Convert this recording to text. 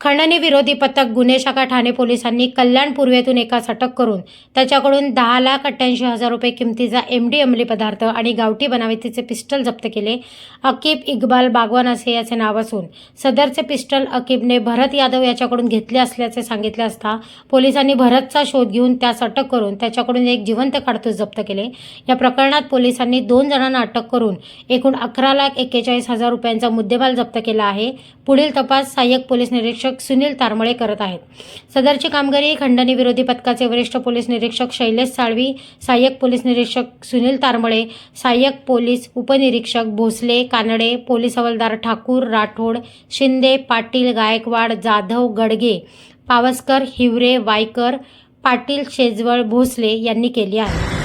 खंडणी विरोधी पथक गुन्हे शाखा ठाणे पोलिसांनी कल्याण पूर्वेतून एकास अटक करून त्याच्याकडून दहा लाख अठ्ठ्याऐंशी हजार रुपये किमतीचा एम डी अंमली पदार्थ आणि गावठी बनावटीचे पिस्टल जप्त केले. अकीब इक्बाल बागवान असे याचे नाव असून सदरचे पिस्टल अकीबने भरत यादव याच्याकडून घेतले असल्याचे सांगितले असता पोलिसांनी भरतचा शोध घेऊन त्यास अटक करून त्याच्याकडून एक जिवंत काडतूस जप्त केले. या प्रकरणात पोलिसांनी दोन जणांना अटक करून एकूण अकरा लाख एक्केचाळीस हजार रुपयांचा मुद्देमाल जप्त केला आहे. पुढील तपास सहाय्यक पोलीस निरीक्षक सुनील तारमळे करत आहेत. सदरची कामगिरी खंडणी विरोधी पथकाचे वरिष्ठ पोलीस निरीक्षक शैलेश साळवी सहाय्यक पोलीस निरीक्षक सुनील तारमळे सहाय्यक पोलीस उपनिरीक्षक भोसले कानडे पोलीस हवालदार ठाकूर राठोड शिंदे पाटील गायकवाड जाधव गडगे पावसकर हिवरे वायकर पाटील शेजवळ भोसले यांनी केली आहे.